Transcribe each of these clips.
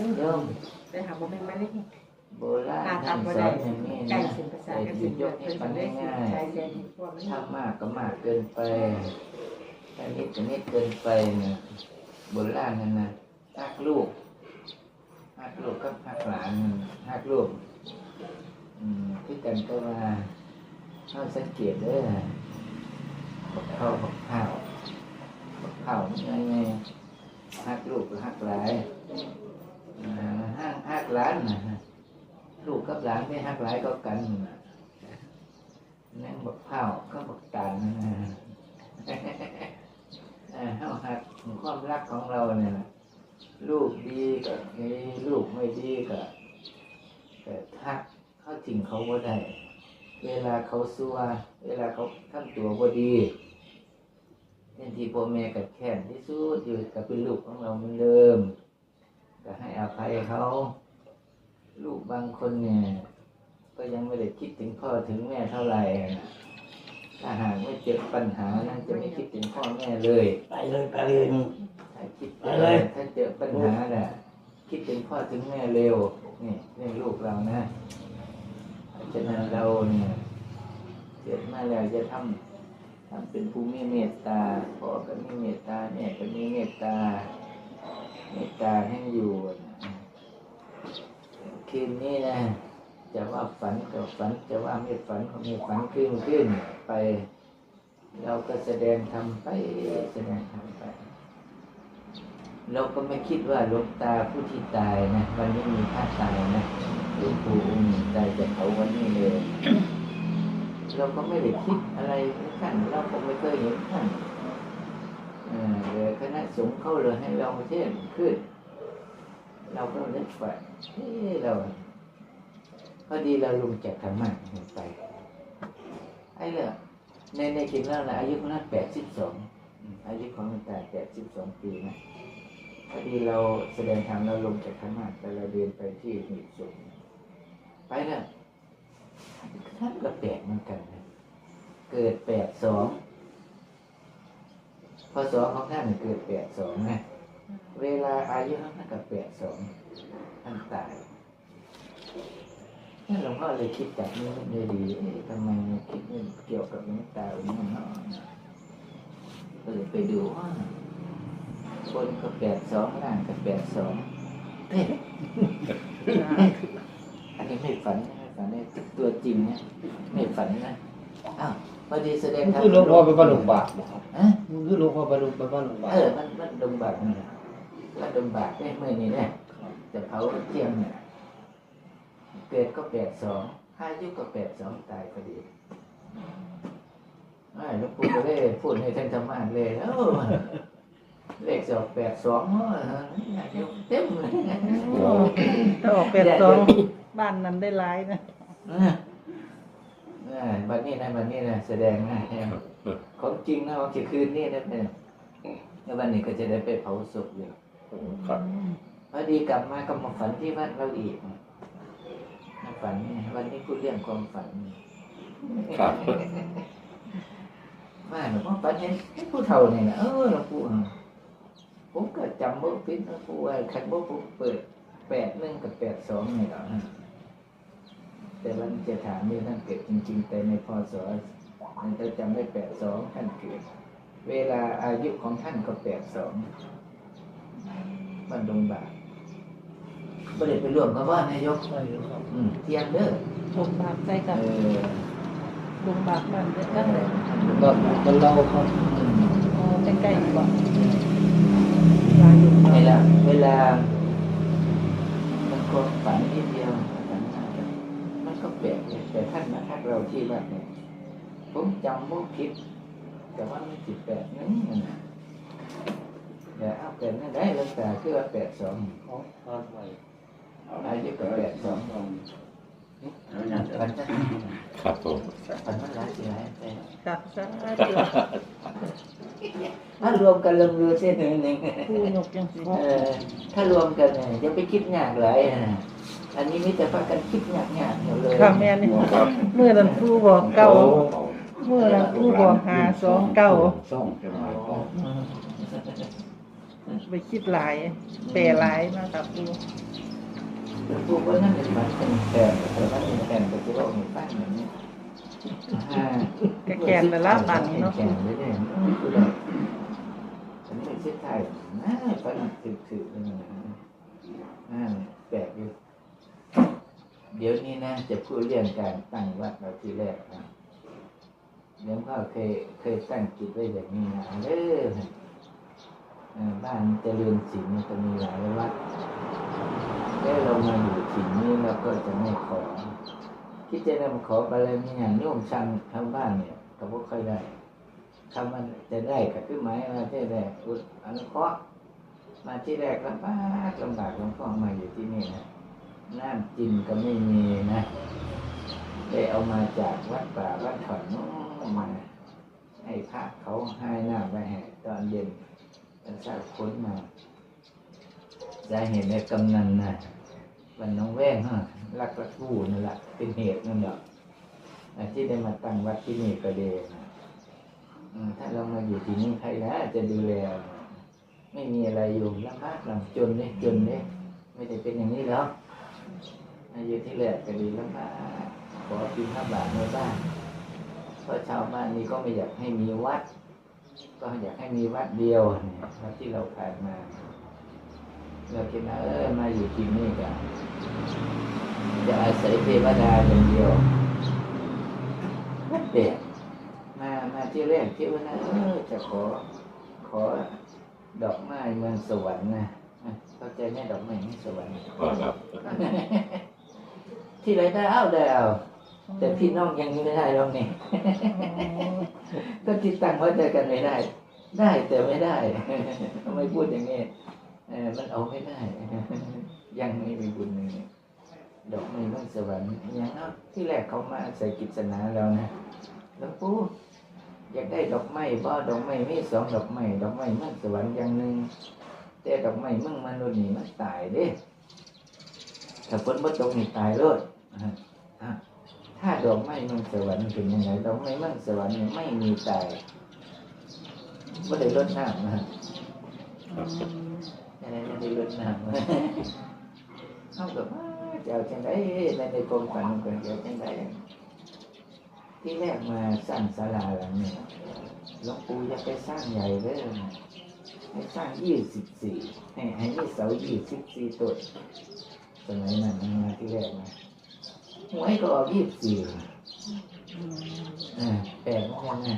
เด้อโยมได้หาบ่แม่นมาเลยโบราณหาท่านทำบ่สอได้นอย่างนี้ใกล้นะสินภาษาไอ้กับที่สินยเกิกดให้เพิ่นฟัก็งได้สิง่ายใช้แสนพวกมันๆถ้ามากก็มากเกินไปถ้านิดก็นิดเกินไปเนี่ยโบราณนั่นนะหักลูกหักลูกกับหักหลานนั่นหักลูกอืมคือกันก็มาเขาสังเกตเด้อบักเข้าบักข้าวบักข้าวนี่ไงหักลูกกับหักหลาย อ่าหักหักหลานนะลูกกับหลานไม่หักหลายก็กันนั่งบักข้าวก็บักตานเอ่อเฮาหักความรักของเราเนี่ยลูกดีก็มีลูกไม่ดีก็ก็ทักเขาจริงเขาบ่ได้ เวลาเขาซัว เวลาเขาทำตัวบ่ดีเช่นที่พ่อแม่กับแค้นที่สุดอยู่กับเป็นลูกของเราเหมือนเดิม ก็ให้อภัยเขา ลูกบางคนเนี่ย ก็ยังไม่ได้คิดถึงพ่อถึงแม่เท่าไหร่นะถ้าหากไม่เจอปัญหานั้นจะไม่คิดถึงพ่อแม่เลย ไปเลยไปเลยมึง ถ้าคิดไปเลย ถ้าเจอปัญหาน่ะ คิดถึงพ่อถึงแม่เร็ว นี่นี่ลูกเรานะเพราะฉะนั้นเราเนี่ยเกิดมาแล้วจะทำทำเป็นผู้มีเมตตาพ่อก็มีเมตตาแม่ก็มีเมตตา เมตตาให้อยู่คืนนี้นะจะว่าฝันก็ฝันจะว่าไม่ฝันก็ไม่ฝันขึ้นขึ้นไป เราก็แสดงทำไปแสดงทำไป เราก็ไม่คิดว่าลวงตาผู้ที่ตายนะวันนี้มีท่าตายนะหลวงปู่องค์หนึ่งตายจากเขาวันนี้เลยเราก็ไม่ได้คิดอะไรท่านเราก็ไม่เคยเห็นท่าน เลยคณะสงฆ์เขาเลยให้เราเทศน์ขึ้น เราก็นึกว่าเฮ้เราพอดีเราลงจากธรรมะไป ไอ้เนี่ยในในจริงแล้วนะอายุของนั้นแปดสิบสองอายุของหลวงตาแปดสิบสองปีนะพอดีเราแสดงธรรมเราลงจากธรรมะแต่เราเดินไปที่หินสูงไปนะท่านก็แปลกเหมือนกันนะเกิดแปดสอง พศของท่านเกิดแปดสองนะเวลาอายุท่านก็แปดสองท่านตายนั่นหลวงพ่อเลยคิดจากนี้เลยดีทำไมคิดเกี่ยวกับหลวงตาองค์นี้เนาะก็เลยไปดูว่าบนก็แปดสองล่างก็แปดสองเฮ้ยอันนี้ไม่ฝันไม่ฝันเนี่ยตัวจริงนะไม่ฝันนะอ้าว พอดีแสดงมันธรรมคือหลวงพ่อไปบ้านหลวงบาทบ่ครับฮะมันคือหลวงพ่อไปหลวงไปบ้านหลวงบาทเออมันมันดมบากนี่แหละว่าดมบากได้เมื่อนี้เนี่ยจะเผาเที่ยงเนี่ยเกิดก็แปดสองอายุก็แปดสองตายพอดีไอ้หลวงปู่ก็เลยพูดให้ท่านธรรมะเลยเออเลขสองแปดสองเต็มเลยถ้าออกแปดสองบ้านนั้นได้หลายนะอ่า บัดนี้นะบัดนี้นะแสดงนะแฮมของจริงนะของจริงคืนนี้นะเป็นแล้ววันนี้ก็จะได้ไปเผาศพอยู่ครับพอดีกลับมาก็มาฝันที่วัดเราอีกมาฝันเนี่ยวันนี้พูดเรื่องความฝันครับว่าหลวงพ่อฝันเห็นผู้เฒ่าเนี่ยนะเออหลวงปู่อะผมก็จำบ่ผิดหลวงปู่ว่าคันบ่ผมเปิดแปดหนึ่งกับแปดสองนี่แหละนะ แต่วันจะถามนี่ท่านเกิดจริง ๆ แต่ในพศนั่นจะจำได้แปดสองท่านเกิด เวลาอายุของท่านก็แปดสองมันดงบาทไม่ได้ไปร่วมกับว่านายกใช่ครับอืมเทียนเด้อลงบาปใจเอกันอลงบาปมันเด็ดกันเลยก็มันเราครับอืมอ๋อใกล้ๆก่อนลาอยู่เวลาเวลามันก็ฝันนิดเดียวฝันมากมันก็ แปลกเลยแต่ท่านมาทักเราที่วัดเนี่ยผมจำว่าผิด แต่ว่ามันสิบแปดนั่นนะเดี๋ยวเอาแปดนั่นได้แล้วแต่คือว่าแปดสองเขาทานไปอายุก็แปดสองฝันจะครับผมฝันมันร้ายสิร้ายแต่ค่ะสาธุ ถ้ารวมกันลงเรือเส้นหนึ่งหนึ่งผู้ยกจังสิเออถ้ารวมกันเนี่ยจะไปคิดยากหลายอันนี้มีแต่พากันคิดยากยากๆอยู่เลยค่ะแม่นี่ครับเมื่อนั้นผู้บอกเก่าเมื่อนั้นผู้บอกหาสองเก่าส่งจะมาไปคิดหลายแปรหลายนะครับผู้ผู้ว่านั่นเป็นมันเป็นแทนแต่ว่าเป็นแทนแต่ที่เราเห็นบ้านอย่างนี้ อ่าก็แกนแต่ละปันเนาะแกนเลยเนี่ยฉันไม่ใช่ไทยน่าฟันถือถือเลยนะอ่าแปลกอยู่เดี๋ยวนี้นะจะพูดเรื่องการตั้งวัดเราที่แรกนะเดี๋ยวพ่อเคยเคยตั้งจิตไว้อย่างนี้นะเด้อบ้านเจริญศิลป์จะมีหลายวัดแล้วเรามาอยู่ถิ่นนี้เราก็จะไม่ขอ ที่จะนำขอบารมีอย่างโยมชังทางบ้านเนี่ยก็บ่ค่อยได้คำมันจะได้ก็คือหมายว่าที่แรกอุดอนุเคราะห์มาที่แรกลำบากลำบากลวงพ่อมาอยู่ที่นี่นะน้ำกินก็ไม่มีนะได้เอามาจากวัดป่าวัดถอนนู้นมาให้พระเขาให้น้ำไปให้ตอนเย็นมันสร้างค้นมาจะเห็นในกำนันนะ วันน้องแว่งฮะรักรักผู้นั่นแหละเป็นเหตุนั่นแหละที่ได้มาตั้งวัดที่นี่ก็เดนะอืมถ้าเรามาอยู่ที่นี่ใครนะจะดูแล ไม่มีอะไรอยู่ลำบากลำจนเนี่ยจนเนี่ยไม่ได้เป็นอย่างนี้หรอกอายุที่แรกก็ดีลำบากขอกินข้าวบาทในบ้านเพราะชาวบ้านนี้ก็ไม่อยากให้มีวัด ก็อยากให้มีวัดเดียวเนี่ยวัดที่เราผ่านมา เราคิดว่าเออมาอยู่ที่นี่กันจะอาศัยเทวดาอย่างเดียวนัดเด็กมามาที่แรกคิดว่านะเออจะขอ ขอดอกไม้เมืองสวรรค์นะอะเข้าใจไหมดอกไม้เมืองสวรรค์ครับที่ไรได้เอาได้เอาแต่พี่น้องยังไม่ได้หรอกนี่ก็จิตตั้งไว้ใจกันไม่ได้ ได้แต่ไม่ได้ทำไมพูดอย่างนี้ เออมันเอาไม่ได้ยังไม่มีบุญเลยดอกไม้มืองสวรรค์อย่างนั้นที่แรกเขามาใส่กิจนาเรานะหลวปูอยากได้ดอกไม้บ่ดอกไม้มีสองดอกไม้ดอกไม้มืองสวรรค์อย่างหนึ่งแต่ดอกไม้มืองมนุษย์นี่มันตายเด้ถ้าฝนบ่ตกนี่ตายเลยถ้าดอกไม้มืองสวรรค์เป็นยังไงดอกไม้มืองสวรรค์นี่ไม่มีตายไม่ได้ลดน้ำนะ อะไรไม่ได้ลดน้ำเขาแบบว่าจะเอาจังไดในในกรมฝันเป็นจะเอาจังไดที่แรกมาสร้างศาลาหลังนี้หลวงปู่จะไปสร้างใหญ่เลยให้สร้างยี่สิบสี่ให้ให้มีเสายี่สิบสี่ต้นสมัยนั้นมาที่แรกมาหวยก็ออกยี่สิบสี่อ่าแปลกเหมือนกันะ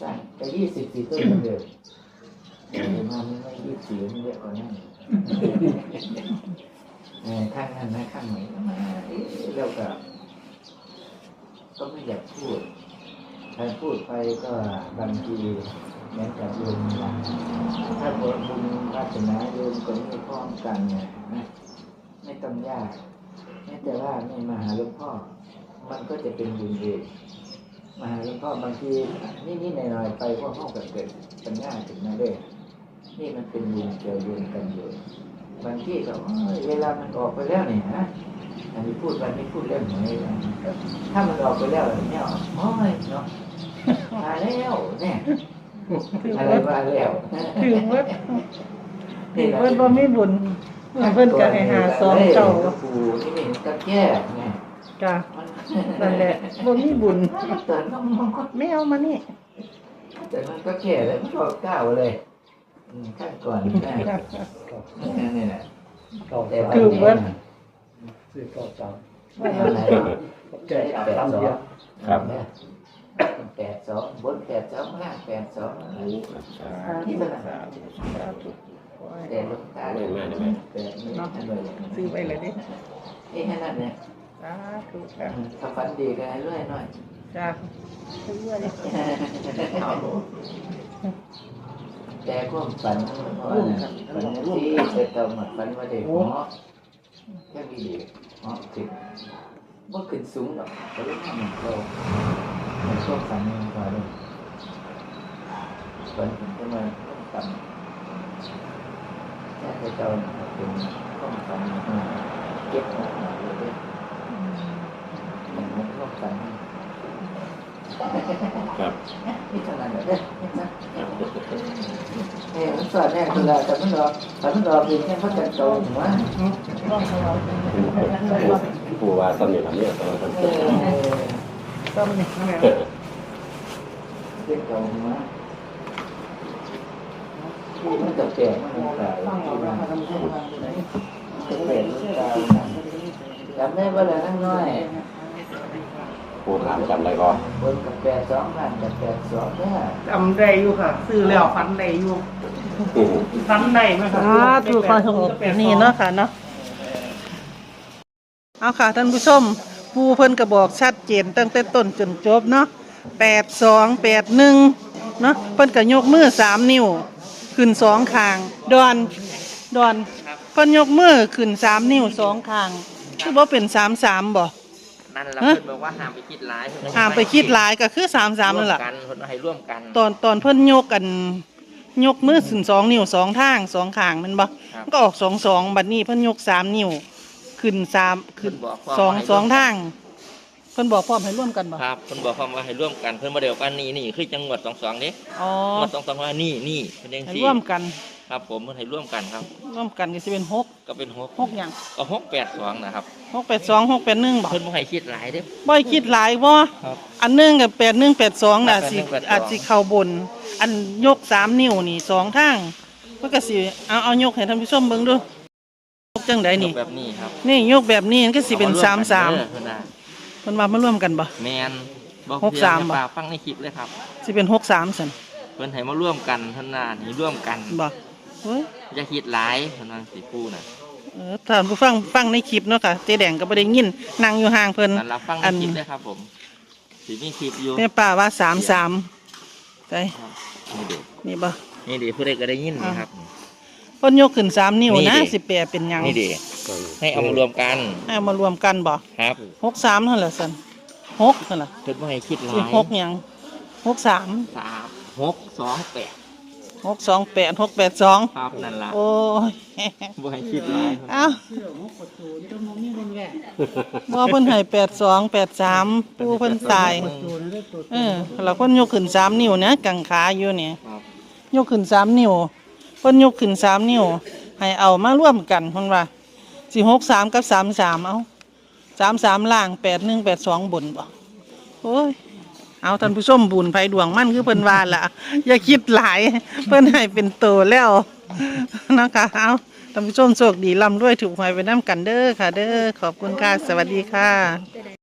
สร้างไปยี่สิบสี่ต้นเหมือนเดิม เดี๋ยวมามันไม่ยืดเสียงเยอะกว่านั้นเออข้างนั้นนะข้างไหนก็มาเอ๊ะแล้วก็ก็ไม่อยากพูดถ้าพูดไปก็บางทีแม้แต่โยมนะถ้าบุญบุญวาสนาโยมคนนี้พร้อมกันเนี่ยนะไม่ต้องยากแม้แต่ว่าไม่มาหาหลวงพ่อ มันก็จะเป็นบุญเองมาหาหลวงพ่อบางทีนี่ๆหน่อยๆไปพวกห้องก็เกิดปัญญาถึงมาด้วย นี่มันเป็นวงเกี่ยวโยงกันอยู่บางที่ก็เวลามันออกไปแล้วเนี่ยนะอันนี้พูดวันนี้พูดเรื่องหวยนะถ้ามันออกไปแล้วเนี่ยโอ้ยเนาะมาแล้วเนี่ยอะไรมาแล้วถึงว่าถึงเพิ่นบ่มีบุญเพิ่นก็ให้หาสองเก่าก็ปูที่นี่ก็แก้ไงจ้ะนั่นแหละบ่มีบุญแต่มันมันก็ไม่เอามานี่แต่มันก็แก้เลยมันก็ก้าวเลย ขั้นก่อนนะนี่แหละเก้าแต่สามวันนี้นะซื้อเก้าสามไม่อะไรหรอกแก่แปดสองครับแปดสองบนแปดสองล่างแปดสองสาที่มันสาธุสาธุขอให้แต่ลูกตาเลยแปดนี่ให้เลยซื้อไปเลยดินี่แค่นั้นเนี่ยสาธุค่ะถ้าฝันดีก็ให้เรื่อยหน่อยจ้ะซื้อไว้เลย แต่ความฝันเพราะว่าฝันที่จะต้องฝันว่าเด็กหมอแค่มีเด็กหมอขึ้นว่าขึ้นสูงหรอกแต่ว่ามันโตมันชอบฝันมันพอเลยฝันจะมาต่ำถ้าจะเจ้าเป็นต้องฝันเก็บมาเลยด้วยอย่างนั้นต้องฝัน ครับนี่เท่านั้นแหละเด้อเอ้ยมันสอนแน่คือละแต่มันรอแต่มันรอเพียงแค่เขาจะโตหัวลองของเราผู้ว่าสนิทเนี่ยตอนนั้นเออต้มนี่เรียกโตหัวมันจะแปลกมันตายจะแปลกมันตายจำได้ว่าอะไรนั่งน้อย ผู้ถามจำได้ก็บนกับแปดสองพันกับแปดสองเนี่ยจำได้อยู่ค่ะ ซื้อแล้วฟันได้อยู่ฟันได้ไหมคะอ่าถูกค่ะถูกนี่เนาะค่ะเนาะเอาค่ะท่านผู้ชม ปูเพิ่นกระบอกชัดเจนตั้งแต่ต้นจนจบเนาะแปดสองแปดหนึ่งเนาะเพิ่นก็ยกมือสามนิ้ว ขึ้นสองข้าง ดอนดอนเพิ่นยกมือขึ้นสามนิ้วสองข้างคือบ่เป็นสามสามบ่ นั่นแหละฮะเพิ่นบอกว่าห้ามไปคิดร้ายเพิ่นห้ามไปคิดหลายก็คือสามสามนั่นแหละร่วกันเพิ่นว่าให้ร่วมกัน ตอนตอนเพิ่นยกกัน ยกมือขึ้นสองนิ้วสองทางสองข้างแมันบ่ครับ มันก็ออกสองสองบัดนี้เพิ่นยกสามนิ้ว ขึ้นสามขึ้นเพิ่นบอกว่าสองให้สองร่วมทาง เพิ่นบอกพร้อมให้ร่วมกันบ่ครับเพิ่นบอกความว่าให้ร่วมกันเพิ่นบ่ได้บอกว่านี่นี่คือจังหวัด22เด้อ๋อหวัด22ว่านี่นี่เพิ่นจังให้ซี่ร่วมกัน ครับผมเพิ่นให้ร่วมกันครับร่วมกันก็สิเป็นหกก็เป็น6หกหยังก็682นะครับหกแปดสองหกแปดหนึ่งบ่เพิ่นบ่ให้คิดหลายเด้บ่ให้คิดหลายบ่ครับอันหนึงกับแปดหนึ่งแปดสองน่ะครับสิ81 82อาจสิเข้าบน อันยกสามนิ้วนี่สองทางมันก็สิเอาเอายกให้ท่านผู้ชมเบิ่งดูยกจังไดนี่แบบนี้ครับนี่ยกแบบนี้มันก็สิเป็นอสามสามเด้อเพิ่นน่ะเพิ่นว่ามาร่วมกันบ่แม่นบอกหกสามเพียงบ่แค่ปากฟังในคลิปเลยครับสิเป็นหกสามสันเพิ่นให้มาร่วมกันเพิ่นน่ะให้ร่วมกันบ่ เฮ้ยอย่าคิดหลายเพิ่นว่าสิปูน่ะเออท่านผู้ฟังฟังในคลิปเนาะค่ะเจ๊แดงก็บ่ได้ยินนั่งอยู่ห่างเพิ่นนั่นล่ะฟังในอันคลิปเลยครับผมสิมีคลิปอยู่แม่ป้าว่าสามสามใช่นี่เด็นี่บ่นี่เด็ผู้ใดก็ได้ยินนะครับเพิ่นยกขึ้นสามนิ้วนี่นะดิสิแปลเป็นหยังนี่เด็ให้เอามารวมกันให้เอามารวมกันบ่ครับหกสามนั่นแหละสันหกนั่นล่ะเพิ่นบ่ให้คิดหลาสิยหกหยังหกสามสามหกสองแปด หกสองแปดหกแปดสองครับนั่นล่ะโอ้ยบ่ให้คิดหลายเอ้าบ่เพิ่นให้แปดสองแปดสามผู้เพิ่นตายเออแล้วเพิ่นยกขึ้นสามนิ้วนะกังขาอยู่เนี่ยครับยกขึ้นสามนิ้วเพิ่นยกขึ้นสามนิ้ว ให้เอามาร่วมกันเพิ่นว่าสิหกสามกับสามสามเอาสามสามล่างแปดหนึ่งแปดสองบนบ่โอ้ย เอาท่านผู้ชมบุญไผดวงมั่นคือเพิ่นว่าล่ะ อย่าคิดหลาย เพิ่นให้เป็นโตแล้วนะคะเอาท่านผู้ชมโชคดีร่ำรวยถูกหวยไปน้ำกันเด้อค่ะ เด้อขอบคุณค่ะสวัสดีค่ะ